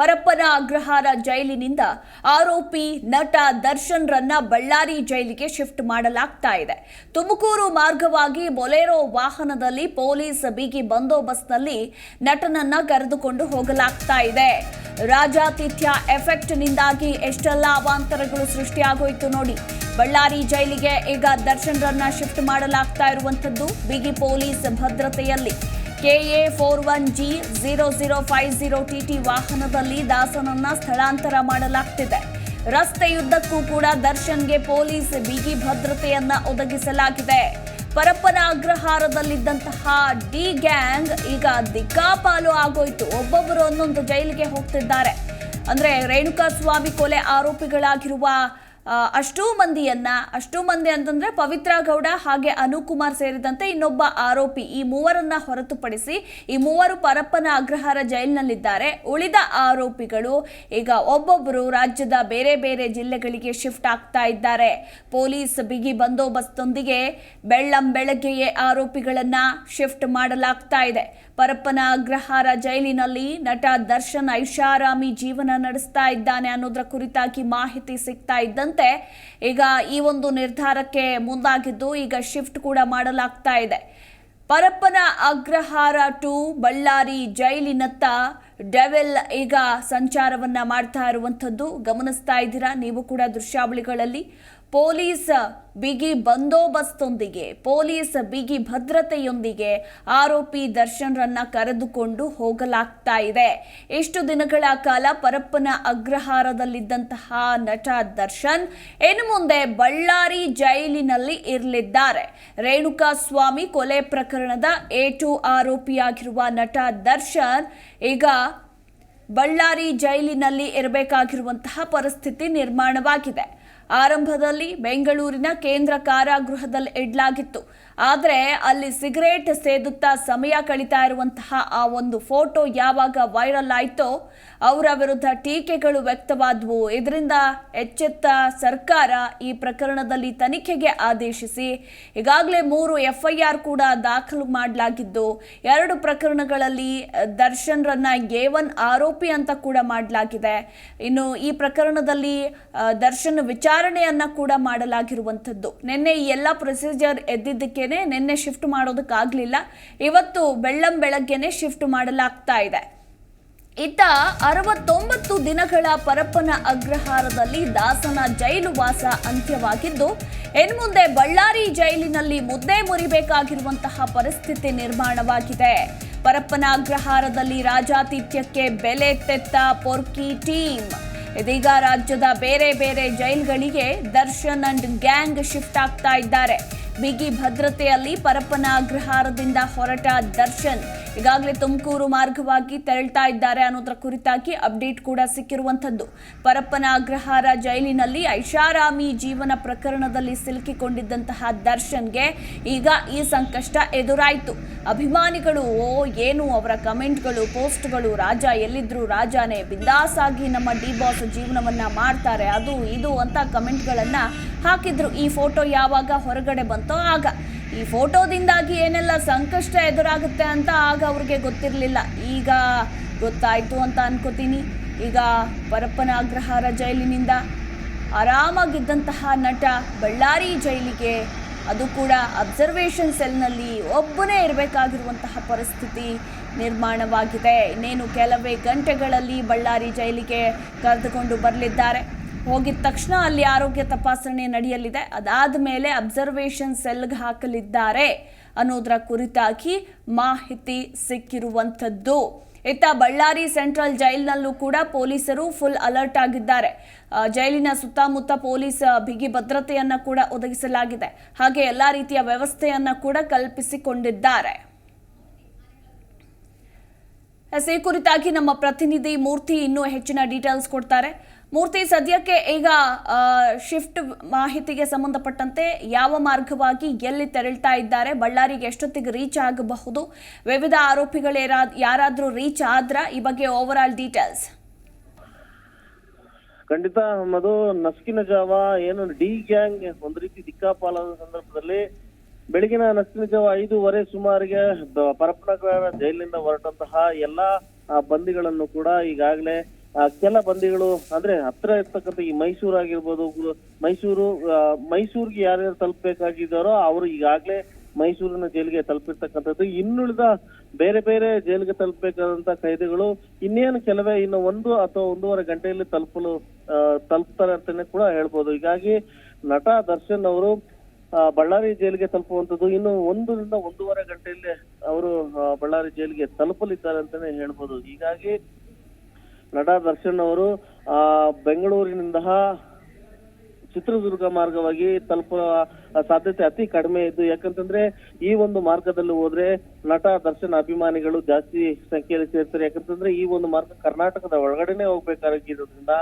ಪರಪ್ಪನ ಅಗ್ರಹಾರ ಜೈಲಿನಿಂದ ಆರೋಪಿ ನಟ ದರ್ಶನ್ ರನ್ನ ಬಳ್ಳಾರಿ ಜೈಲಿಗೆ ಶಿಫ್ಟ್ ಮಾಡಲಾಗ್ತಾ ಇದೆ. ತುಮಕೂರು ಮಾರ್ಗವಾಗಿ ಬೊಲೆರೋ ವಾಹನದಲ್ಲಿ ಪೊಲೀಸ್ ಬಿಗಿ ಬಂದೋಬಸ್ತ್ನಲ್ಲಿ ನಟನನ್ನ ಕರೆದುಕೊಂಡು ಹೋಗಲಾಗ್ತಾ ಇದೆ. ರಾಜಾತಿಥ್ಯ ಎಫೆಕ್ಟ್ನಿಂದಾಗಿ ಎಷ್ಟೆಲ್ಲ ಅವಾಂತರಗಳು ಸೃಷ್ಟಿಯಾಗೋಯ್ತು ನೋಡಿ. ಬಳ್ಳಾರಿ ಜೈಲಿಗೆ ಈಗ ದರ್ಶನ್ ರನ್ನ ಶಿಫ್ಟ್ ಮಾಡಲಾಗ್ತಾ ಇರುವಂತದ್ದು ಬಿಗಿ ಪೊಲೀಸ್ ಭದ್ರತೆಯಲ್ಲಿ. KA four one G zero zero five zero TT ವಾಹನದಲ್ಲಿ ದಾಸನನ್ನ ಸ್ಥಳಾಂತರ ಮಾಡಲಾಗ್ತಿದೆ. ರಸ್ತೆಯುದ್ದಕ್ಕೂ ಕೂಡ ದರ್ಶನ್ಗೆ ಪೊಲೀಸ್ ಬಿಗಿ ಭದ್ರತೆಯನ್ನ ಒದಗಿಸಲಾಗಿದೆ. ಪರಪ್ಪನ ಅಗ್ರಹಾರದಲ್ಲಿದ್ದಂತಹ ಡಿ ಗ್ಯಾಂಗ್ ಈಗ ದಿಕ್ಕಾಪಾಲು ಆಗೋಯ್ತು. ಒಬ್ಬೊಬ್ಬರು ಒಂದೊಂದು ಜೈಲಿಗೆ ಹೋಗ್ತಿದ್ದಾರೆ. ಅಂದ್ರೆ ರೇಣುಕಾ ಸ್ವಾಮಿ ಕೊಲೆ ಆರೋಪಿಗಳಾಗಿರುವ ಅಷ್ಟೂ ಮಂದಿಯನ್ನ, ಅಷ್ಟೂ ಮಂದಿ ಅಂತಂದ್ರೆ ಪವಿತ್ರ ಗೌಡ ಹಾಗೆ ಅನುಕುಮಾರ್ ಸೇರಿದಂತೆ ಇನ್ನೊಬ್ಬ ಆರೋಪಿ ಈ ಮೂವರನ್ನ ಹೊರತುಪಡಿಸಿ ಈ ಮೂವರು ಪರಪ್ಪನ ಅಗ್ರಹಾರ ಜೈಲಿನಲ್ಲಿದ್ದಾರೆ. ಉಳಿದ ಆರೋಪಿಗಳು ಈಗ ಒಬ್ಬೊಬ್ಬರು ರಾಜ್ಯದ ಬೇರೆ ಬೇರೆ ಜಿಲ್ಲೆಗಳಿಗೆ ಶಿಫ್ಟ್ ಆಗ್ತಾ ಇದ್ದಾರೆ. ಪೊಲೀಸ್ ಬಿಗಿ ಬಂದೋಬಸ್ತೊಂದಿಗೆ ಬೆಳ್ಳಂ ಬೆಳಗ್ಗೆಯೇ ಆರೋಪಿಗಳನ್ನ ಶಿಫ್ಟ್ ಮಾಡಲಾಗ್ತಾ ಇದೆ. ಪರಪ್ಪನ ಅಗ್ರಹಾರ ಜೈಲಿನಲ್ಲಿ ನಟ ದರ್ಶನ್ ಐಷಾರಾಮಿ ಜೀವನ ನಡೆಸ್ತಾ ಇದ್ದಾನೆ ಅನ್ನೋದ್ರ ಕುರಿತಾಗಿ ಮಾಹಿತಿ ಸಿಗ್ತಾ ಇದ್ದಂತೆ ಈಗ ಈ ಒಂದು ನಿರ್ಧಾರಕ್ಕೆ ಮುಂದಾಗಿದ್ದು ಈಗ ಶಿಫ್ಟ್ ಕೂಡ ಮಾಡಲಾಗ್ತಾ ಇದೆ. ಪರಪ್ಪನ ಅಗ್ರಹಾರ ಟು ಬಳ್ಳಾರಿ ಜೈಲಿನತ್ತ ಡೆವೆಲ್ ಈಗ ಸಂಚಾರವನ್ನ ಮಾಡ್ತಾ ಇರುವಂಥದ್ದು. ಗಮನಿಸ್ತಾ ಇದ್ದೀರಾ? ನೀವು ಕೂಡ ದೃಶ್ಯಾವಳಿಗಳಲ್ಲಿ ಪೊಲೀಸ್ ಬಿಗಿ ಬಂದೋಬಸ್ತೊಂದಿಗೆ, ಪೊಲೀಸ್ ಬಿಗಿ ಭದ್ರತೆಯೊಂದಿಗೆ ಆರೋಪಿ ದರ್ಶನ್ರನ್ನ ಕರೆದುಕೊಂಡು ಹೋಗಲಾಗ್ತಾ ಇದೆ. ಇಷ್ಟು ದಿನಗಳ ಕಾಲ ಪರಪ್ಪನ ಅಗ್ರಹಾರದಲ್ಲಿದ್ದಂತಹ ನಟ ದರ್ಶನ್ ಇನ್ನು ಮುಂದೆ ಬಳ್ಳಾರಿ ಜೈಲಿನಲ್ಲಿ ಇರಲಿದ್ದಾರೆ. ರೇಣುಕಾ ಸ್ವಾಮಿ ಕೊಲೆ ಪ್ರಕರಣದ ಎ ಟು ಆರೋಪಿಯಾಗಿರುವ ನಟ ದರ್ಶನ್ ಈಗ ಬಳ್ಳಾರಿ ಜೈಲಿನಲ್ಲಿ ಇರಬೇಕಾಗಿರುವಂತಹ ಪರಿಸ್ಥಿತಿ ನಿರ್ಮಾಣವಾಗಿದೆ. ಆರಂಭದಲ್ಲಿ ಬೆಂಗಳೂರಿನ ಕೇಂದ್ರ ಕಾರಾಗೃಹದಲ್ಲಿ ಇಡಲಾಗಿತ್ತು. ಆದರೆ ಅಲ್ಲಿ ಸಿಗರೇಟ್ ಸೇದುತ್ತಾ ಸಮಯ ಕಳೀತಾ ಇರುವಂತಹ ಆ ಒಂದು ಫೋಟೋ ಯಾವಾಗ ವೈರಲ್ ಆಯಿತೋ ಅವರ ವಿರುದ್ಧ ಟೀಕೆಗಳು ವ್ಯಕ್ತವಾದವು. ಇದರಿಂದ ಎಚ್ಚೆತ್ತ ಸರ್ಕಾರ ಈ ಪ್ರಕರಣದಲ್ಲಿ ತನಿಖೆಗೆ ಆದೇಶಿಸಿ ಈಗಾಗಲೇ ಮೂರು ಎಫ್ಐಆರ್ ಕೂಡ ದಾಖಲು ಮಾಡಲಾಗಿದ್ದು, ಎರಡು ಪ್ರಕರಣಗಳಲ್ಲಿ ದರ್ಶನ್ರನ್ನ ಎ ಒನ್ ಆರೋಪಿ ಅಂತ ಕೂಡ ಮಾಡಲಾಗಿದೆ. ಇನ್ನು ಈ ಪ್ರಕರಣದಲ್ಲಿ ದರ್ಶನ್ ವಿಚಾರಣೆಯನ್ನ ಕೂಡ ಮಾಡಲಾಗಿರುವಂಥದ್ದು. ನಿನ್ನೆ ಈ ಎಲ್ಲ ಪ್ರೊಸೀಜರ್ ಎದ್ದಿದ್ದಕ್ಕೇನೆ ನಿನ್ನೆ ಶಿಫ್ಟ್ ಮಾಡೋದಕ್ಕಾಗಲಿಲ್ಲ. ಇವತ್ತು ಬೆಳ್ಳಂ ಬೆಳಗ್ಗೆನೆ ಶಿಫ್ಟ್ ಮಾಡಲಾಗ್ತಾ ಇದೆ. ಇತ್ತ ಅರವತ್ತೊಂಬತ್ತು ದಿನಗಳ ಪರಪ್ಪನ ಅಗ್ರಹಾರದಲ್ಲಿ ದಾಸನ ಜೈಲು ವಾಸ ಅಂತ್ಯವಾಗಿದ್ದು, ಇನ್ನು ಮುಂದೆ ಬಳ್ಳಾರಿ ಜೈಲಿನಲ್ಲಿ ಮುದ್ದೆ ಮುರಿಬೇಕಾಗಿರುವಂತಹ ಪರಿಸ್ಥಿತಿ ನಿರ್ಮಾಣವಾಗಿದೆ. ಪರಪ್ಪನ ಅಗ್ರಹಾರದಲ್ಲಿ ರಾಜಾತಿಥ್ಯಕ್ಕೆ ಬೆಲೆ ತೆತ್ತ ಪೊರ್ಕಿ ಟೀಮ್. ಇದೀಗ ರಾಜ್ಯದ ಬೇರೆ ಬೇರೆ ಜೈಲ್ಗಳಿಗೆ ದರ್ಶನ್ ಅಂಡ್ ಗ್ಯಾಂಗ್ ಶಿಫ್ಟ್ ಆಗ್ತಾ ಇದ್ದಾರೆ. ಬಿಗಿ ಭದ್ರತೆಯಲ್ಲಿ ಪರಪ್ಪನ ಅಗ್ರಹಾರದಿಂದ ಹೊರಟ ದರ್ಶನ್. ಈಗಾಗಲೇ ತುಮಕೂರು ಮಾರ್ಗವಾಗಿ ತೆರಳ್ತಾ ಇದ್ದಾರೆ ಅನ್ನೋದರ ಕುರಿತಾಗಿ ಅಪ್ಡೇಟ್ ಕೂಡ ಸಿಕ್ಕಿರುವಂಥದ್ದು. ಪರಪ್ಪನ ಅಗ್ರಹಾರ ಜೈಲಿನಲ್ಲಿ ಐಷಾರಾಮಿ ಜೀವನ ಪ್ರಕರಣದಲ್ಲಿ ಸಿಲುಕಿಕೊಂಡಿದ್ದಂತಹ ದರ್ಶನ್ಗೆ ಈಗ ಈ ಸಂಕಷ್ಟ ಎದುರಾಯಿತು. ಅಭಿಮಾನಿಗಳು, ಓ, ಏನು ಅವರ ಕಮೆಂಟ್ಗಳು, ಪೋಸ್ಟ್ಗಳು, ರಾಜ ಎಲ್ಲಿದ್ರು ರಾಜಾನೇ ಬಿಂದಾಸ್ ಆಗಿ ನಮ್ಮ ಡಿ ಬಾಸ್ ಜೀವನವನ್ನ ಮಾಡ್ತಾರೆ, ಅದು ಇದು ಅಂತ ಕಮೆಂಟ್ಗಳನ್ನು ಹಾಕಿದ್ರು. ಈ ಫೋಟೋ ಯಾವಾಗ ಹೊರಗಡೆ ಬಂತೋ ಆಗ. ಈ ಫೋಟೋದಿಂದಾಗಿ ಏನೆಲ್ಲ ಸಂಕಷ್ಟ ಎದುರಾಗುತ್ತೆ ಅಂತ ಆಗ ಅವ್ರಿಗೆ ಗೊತ್ತಿರಲಿಲ್ಲ. ಈಗ ಗೊತ್ತಾಯಿತು ಅಂತ ಅನ್ಕೋತೀನಿ. ಈಗ ಪರಪ್ಪನ ಅಗ್ರಹಾರ ಜೈಲಿನಿಂದ ಆರಾಮಾಗಿದ್ದಂತಹ ನಟ ಬಳ್ಳಾರಿ ಜೈಲಿಗೆ ಅದು ಕೂಡ ಅಬ್ಸರ್ವೇಷನ್ ಸೆಲ್ನಲ್ಲಿ ಒಬ್ಬನೇ ಇರಬೇಕಾಗಿರುವಂತಹ ಪರಿಸ್ಥಿತಿ ನಿರ್ಮಾಣವಾಗಿದೆ. ಇನ್ನೇನು ಕೆಲವೇ ಗಂಟೆಗಳಲ್ಲಿ ಬಳ್ಳಾರಿ ಜೈಲಿಗೆ ಕರೆದುಕೊಂಡು ಬರಲಿದ್ದಾರೆ. ಹೋಗಿದ ತಕ್ಷಣ ಅಲ್ಲಿ ಆರೋಗ್ಯ ತಪಾಸಣೆ ನಡೆಯಲಿದೆ. ಅದಾದ ಮೇಲೆ ಅಬ್ಸರ್ವೇಷನ್ ಸೆಲ್ಗೆ ಹಾಕಲಿದ್ದಾರೆ ಅನ್ನೋದರ ಕುರಿತಾಗಿ ಮಾಹಿತಿ ಸಿಕ್ಕಿರುವಂಥದ್ದು. ಇತ್ತ ಬಳ್ಳಾರಿ ಸೆಂಟ್ರಲ್ ಜೈಲಿನಲ್ಲೂ ಕೂಡ ಪೊಲೀಸರು ಫುಲ್ ಅಲರ್ಟ್ ಆಗಿದ್ದಾರೆ. ಜೈಲಿನ ಸುತ್ತಮುತ್ತ ಪೊಲೀಸ್ ಬಿಗಿ ಭದ್ರತೆಯನ್ನು ಕೂಡ ಒದಗಿಸಲಾಗಿದೆ. ಹಾಗೆ ಎಲ್ಲಾ ರೀತಿಯ ವ್ಯವಸ್ಥೆಯನ್ನು ಕೂಡ ಕಲ್ಪಿಸಿಕೊಂಡಿದ್ದಾರೆ. ಈ ಕುರಿತಾಗಿ ನಮ್ಮ ಪ್ರತಿನಿಧಿ ಮೂರ್ತಿ ಇನ್ನೂ ಹೆಚ್ಚಿನ ಡೀಟೇಲ್ಸ್ ಕೊಡ್ತಾರೆ. ಮೂರ್ತಿ, ಸದ್ಯಕ್ಕೆ ಈಗ ಶಿಫ್ಟ್ ಮಾಹಿತಿಗೆ ಸಂಬಂಧಪಟ್ಟಂತೆ ಯಾವ ಮಾರ್ಗವಾಗಿ ಎಲ್ಲಿ ತೆರಳ್ತಾ ಇದ್ದಾರೆ, ಬಳ್ಳಾರಿಗೆ ಎಷ್ಟೊತ್ತಿಗೆ ರೀಚ್ ಆಗಬಹುದು, ವಿವಿಧ ಆರೋಪಿಗಳು ಯಾರಾದರೂ ರೀಚ್ ಆದ್ರ ಈ ಬಗ್ಗೆ ಓವರ್ ಆಲ್ ಡೀಟೇಲ್ಸ್ ಖಂಡಿತ, ಮಧು, ನಸ್ಕಿನ ಜಾವ, ಏನು, ಡಿ ಗ್ಯಾಂಗ್, ಒಂದು ರೀತಿ ದಿಕ್ಕಾಪಾಲಾದ ಸಂದರ್ಭದಲ್ಲಿ, ಬೆಳಗಿನ ನಸ್ಕಿನ ಜಾವ ಐದೂವರೆ ಸುಮಾರಿಗೆ ಪರಪ್ಪನಗರ ಜೈಲಿನಿಂದ ಹೊರಟಂತಹ ಎಲ್ಲಾ ಬಂದಿಗಳನ್ನು ಕೂಡ ಈಗಾಗಲೇ ಕೆಲ ಬಂದಿಗಳು, ಅಂದ್ರೆ ಹತ್ರ ಇರ್ತಕ್ಕಂಥ ಈ ಮೈಸೂರು ಆಗಿರ್ಬೋದು, ಮೈಸೂರು ಮೈಸೂರಿಗೆ ಯಾರ್ಯಾರು ತಲುಪಬೇಕಾಗಿದ್ದಾರೋ ಅವರು ಈಗಾಗ್ಲೇ ಮೈಸೂರಿನ ಜೈಲಿಗೆ ತಲುಪಿರ್ತಕ್ಕಂಥದ್ದು. ಇನ್ನುಳಿದ ಬೇರೆ ಬೇರೆ ಜೈಲಿಗೆ ತಲುಪಬೇಕಾದಂತ ಕೈದಿಗಳು ಇನ್ನೇನು ಕೆಲವೇ ಇನ್ನು ಒಂದು ಅಥವಾ ಒಂದೂವರೆ ಗಂಟೆಯಲ್ಲಿ ತಲುಪಲು ತಲುಪ್ತಾರೆ ಅಂತಾನೆ ಕೂಡ ಹೇಳ್ಬೋದು. ಹೀಗಾಗಿ ನಟ ದರ್ಶನ್ ಅವರು ಬಳ್ಳಾರಿ ಜೈಲಿಗೆ ತಲುಪುವಂಥದ್ದು ಇನ್ನು ಒಂದರಿಂದ ಒಂದೂವರೆ ಗಂಟೆಯಲ್ಲಿ ಅವರು ಬಳ್ಳಾರಿ ಜೈಲಿಗೆ ತಲುಪಲಿದ್ದಾರೆ ಅಂತಾನೆ ಹೇಳ್ಬೋದು. ಹೀಗಾಗಿ ನಟ ದರ್ಶನ್ ಅವರು ಬೆಂಗಳೂರಿನಿಂದ ಚಿತ್ರದುರ್ಗ ಮಾರ್ಗವಾಗಿ ತಲುಪುವ ಸಾಧ್ಯತೆ ಅತಿ ಕಡಿಮೆ ಇದ್ದು, ಯಾಕಂತಂದ್ರೆ ಈ ಒಂದು ಮಾರ್ಗದಲ್ಲಿ ಹೋದ್ರೆ ನಟ ದರ್ಶನ್ ಅಭಿಮಾನಿಗಳು ಜಾಸ್ತಿ ಸಂಖ್ಯೆಯಲ್ಲಿ ಸೇರ್ತಾರೆ. ಯಾಕಂತಂದ್ರೆ ಈ ಒಂದು ಮಾರ್ಗ ಕರ್ನಾಟಕದ ಒಳಗಡೆನೆ ಹೋಗ್ಬೇಕಾಗಿರೋದ್ರಿಂದ,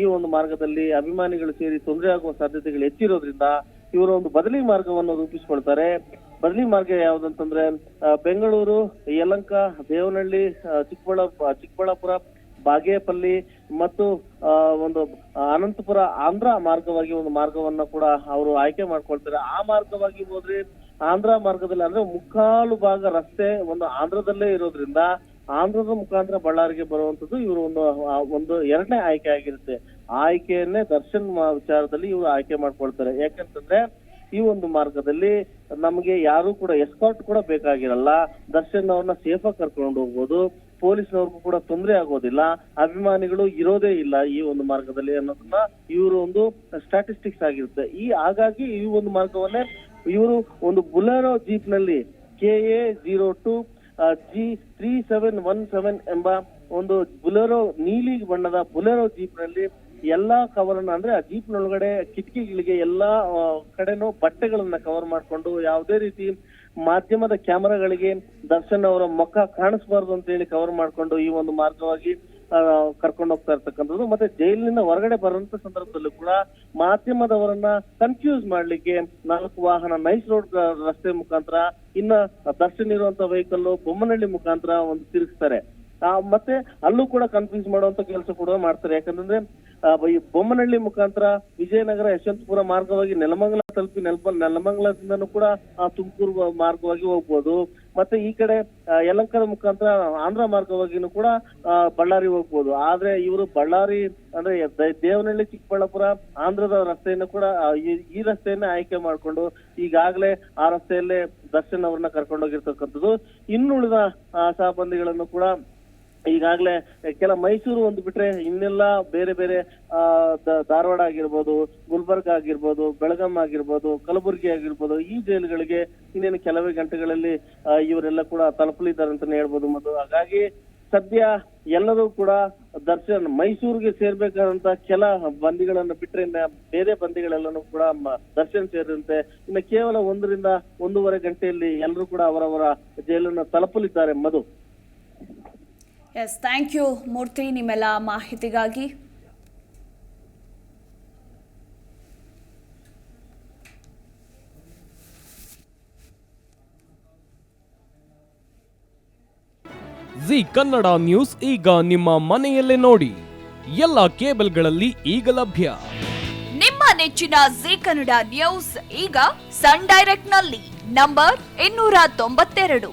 ಈ ಒಂದು ಮಾರ್ಗದಲ್ಲಿ ಅಭಿಮಾನಿಗಳು ಸೇರಿ ತೊಂದರೆ ಆಗುವ ಸಾಧ್ಯತೆಗಳು ಹೆಚ್ಚಿರೋದ್ರಿಂದ ಇವರು ಒಂದು ಬದಲಿ ಮಾರ್ಗವನ್ನು ರೂಪಿಸ್ಕೊಳ್ತಾರೆ. ಬದಲಿ ಮಾರ್ಗ ಯಾವ್ದಂತಂದ್ರೆ ಬೆಂಗಳೂರು, ಯಲಂಕ, ದೇವನಹಳ್ಳಿ ಚಿಕ್ಕಬಳ್ಳಾಪುರ ಚಿಕ್ಕಬಳ್ಳಾಪುರ ಬಾಗೇಪಲ್ಲಿ ಮತ್ತು ಒಂದು ಅನಂತಪುರ ಆಂಧ್ರ ಮಾರ್ಗವಾಗಿ ಒಂದು ಮಾರ್ಗವನ್ನ ಕೂಡ ಅವರು ಆಯ್ಕೆ ಮಾಡ್ಕೊಳ್ತಾರೆ. ಆ ಮಾರ್ಗವಾಗಿ ಹೋದ್ರೆ, ಆಂಧ್ರ ಮಾರ್ಗದಲ್ಲಿ ಅಂದ್ರೆ ಮುಕ್ಕಾಲು ಭಾಗ ರಸ್ತೆ ಒಂದು ಆಂಧ್ರದಲ್ಲೇ ಇರೋದ್ರಿಂದ ಆಂಧ್ರದ ಮುಖಾಂತರ ಬಳ್ಳಾರಿಗೆ ಬರುವಂತದ್ದು ಇವರು ಒಂದು ಒಂದು ಎರಡನೇ ಆಯ್ಕೆ ಆಗಿರುತ್ತೆ. ಆಯ್ಕೆಯನ್ನೇ ದರ್ಶನ್ ವಿಚಾರದಲ್ಲಿ ಇವರು ಆಯ್ಕೆ ಮಾಡ್ಕೊಳ್ತಾರೆ. ಯಾಕಂತಂದ್ರೆ ಈ ಒಂದು ಮಾರ್ಗದಲ್ಲಿ ನಮಗೆ ಯಾರು ಕೂಡ ಎಸ್ಕಾರ್ಟ್ ಕೂಡ ಬೇಕಾಗಿರಲ್ಲ. ದರ್ಶನ್ ಅವ್ರನ್ನ ಸೇಫ್ ಆಗಿ ಕರ್ಕೊಂಡು ಹೋಗ್ಬೋದು. ಪೊಲೀಸ್ನವ್ರಿಗೂ ಕೂಡ ತೊಂದರೆ ಆಗೋದಿಲ್ಲ, ಅಭಿಮಾನಿಗಳು ಇರೋದೇ ಇಲ್ಲ ಈ ಒಂದು ಮಾರ್ಗದಲ್ಲಿ ಅನ್ನೋದನ್ನ ಇವರು ಒಂದು ಸ್ಟಾಟಿಸ್ಟಿಕ್ಸ್ ಆಗಿರುತ್ತೆ. ಈ ಹಾಗಾಗಿ ಈ ಒಂದು ಮಾರ್ಗವನ್ನೇ ಇವರು ಒಂದು Bolero ಜೀಪ್ನಲ್ಲಿ K A zero two G three seven one seven ಎಂಬ ಒಂದು ಬುಲೆರೋ ನೀಲಿ ಬಣ್ಣದ ಬುಲೆರೋ ಜೀಪ್ನಲ್ಲಿ ಎಲ್ಲಾ ಕವರ್ ಅನ್ನ ಅಂದ್ರೆ ಆ ಜೀಪ್ ನೊಳಗಡೆ ಕಿಟಕಿಗಳಿಗೆ ಎಲ್ಲಾ ಕಡೆನೂ ಬಟ್ಟೆಗಳನ್ನ ಕವರ್ ಮಾಡ್ಕೊಂಡು ಯಾವುದೇ ರೀತಿ ಮಾಧ್ಯಮದ ಕ್ಯಾಮೆರಾಗಳಿಗೆ ದರ್ಶನ್ ಅವರ ಮುಖ ಕಾಣಿಸ್ಬಾರ್ದು ಅಂತ ಹೇಳಿ ಕವರ್ ಮಾಡ್ಕೊಂಡು ಈ ಒಂದು ಮಾರ್ಗವಾಗಿ ಕರ್ಕೊಂಡು ಹೋಗ್ತಾ ಇರ್ತಕ್ಕಂಥದ್ದು. ಮತ್ತೆ ಜೈಲಿನಿಂದ ಹೊರಗಡೆ ಬರುವಂತ ಸಂದರ್ಭದಲ್ಲೂ ಕೂಡ ಮಾಧ್ಯಮದವರನ್ನ ಕನ್ಫ್ಯೂಸ್ ಮಾಡ್ಲಿಕ್ಕೆ ನಾಲ್ಕು ವಾಹನ ನೈಸ್ ರೋಡ್ ರಸ್ತೆ ಮುಖಾಂತರ, ಇನ್ನ ದರ್ಶನ್ ಇರುವಂತ ವೆಹಿಕಲ್ ಬೊಮ್ಮನಹಳ್ಳಿ ಮುಖಾಂತರ ಒಂದು ತಿರುಗಿಸ್ತಾರೆ. ಮತ್ತೆ ಅಲ್ಲೂ ಕೂಡ ಕನ್ಫ್ಯೂಸ್ ಮಾಡುವಂತ ಕೆಲಸ ಕೂಡ ಮಾಡ್ತಾರೆ. ಯಾಕಂತಂದ್ರೆ ಆ, ಈ ಬೊಮ್ಮನಹಳ್ಳಿ ಮುಖಾಂತರ ವಿಜಯನಗರ ಯಶವಂತಪುರ ಮಾರ್ಗವಾಗಿ ನೆಲಮಂಗಲ ತಲುಪಿ ನೆಲಪ ನೆಲಮಂಗಲದಿಂದನೂ ಕೂಡ ಆ, ತುಮಕೂರು ಮಾರ್ಗವಾಗಿ ಹೋಗ್ಬೋದು. ಮತ್ತೆ ಈ ಕಡೆ ಯಲಂಕರ ಮುಖಾಂತರ ಆಂಧ್ರ ಮಾರ್ಗವಾಗಿನೂ ಕೂಡ ಆ, ಬಳ್ಳಾರಿ ಹೋಗ್ಬೋದು. ಆದ್ರೆ ಇವರು ಬಳ್ಳಾರಿ ಅಂದ್ರೆ ದೇವನಹಳ್ಳಿ ಚಿಕ್ಕಬಳ್ಳಾಪುರ ಆಂಧ್ರದ ರಸ್ತೆಯನ್ನು ಕೂಡ ಈ- ರಸ್ತೆಯನ್ನೇ ಆಯ್ಕೆ ಮಾಡ್ಕೊಂಡು ಈಗಾಗಲೇ ಆ ರಸ್ತೆಯಲ್ಲೇ ದರ್ಶನ್ ಅವ್ರನ್ನ ಕರ್ಕೊಂಡೋಗಿರ್ತಕ್ಕಂಥದ್ದು. ಇನ್ನುಳಿದ ಆ, ಸಹಬಂದಿಗಳನ್ನು ಕೂಡ ಈಗಾಗಲೇ ಕೆಲ ಮೈಸೂರು ಒಂದು ಬಿಟ್ರೆ ಇನ್ನೆಲ್ಲ ಬೇರೆ ಬೇರೆ ಧಾರವಾಡ ಆಗಿರ್ಬೋದು, ಗುಲ್ಬರ್ಗ ಆಗಿರ್ಬೋದು, ಬೆಳಗಾಂ ಆಗಿರ್ಬೋದು, ಕಲಬುರಗಿ ಆಗಿರ್ಬೋದು, ಈ ಜೈಲುಗಳಿಗೆ ಇನ್ನೇನು ಕೆಲವೇ ಗಂಟೆಗಳಲ್ಲಿ ಇವರೆಲ್ಲ ಕೂಡ ತಲುಪಲಿದ್ದಾರೆ ಅಂತಾನೆ ಹೇಳ್ಬೋದು. ಮತ್ತು ಹಾಗಾಗಿ ಸದ್ಯ ಎಲ್ಲರೂ ಕೂಡ ದರ್ಶನ್ ಮೈಸೂರಿಗೆ ಸೇರ್ಬೇಕಾದಂತ ಕೆಲ ಬಂದಿಗಳನ್ನ ಬಿಟ್ರೆ ಬೇರೆ ಬಂದಿಗಳೆಲ್ಲನೂ ಕೂಡ ದರ್ಶನ್ ಸೇರಿದಂತೆ ಇನ್ನು ಕೇವಲ ಒಂದರಿಂದ ಒಂದೂವರೆ ಗಂಟೆಯಲ್ಲಿ ಎಲ್ಲರೂ ಕೂಡ ಅವರವರ ಜೈಲನ್ನು ತಲುಪಲಿದ್ದಾರೆ. Madhu. Yes thank you Murthy ನಿಮ್ಮೆಲ್ಲ ಮಾಹಿತಿಗಾಗಿ. ಜಿ ಕನ್ನಡ ನ್ಯೂಸ್ ಈಗ ನಿಮ್ಮ ಮನೆಯಲ್ಲೇ ನೋಡಿ. ಎಲ್ಲ ಕೇಬಲ್ಗಳಲ್ಲಿ ಈಗ ಲಭ್ಯ. ನಿಮ್ಮ ನೆಚ್ಚಿನ ಜಿ ಕನ್ನಡ ನ್ಯೂಸ್ ಈಗ ಸನ್ ಡೈರೆಕ್ಟ್ನಲ್ಲಿ ನಂಬರ್ ಇನ್ನೂರ ತೊಂಬತ್ತೆರಡು.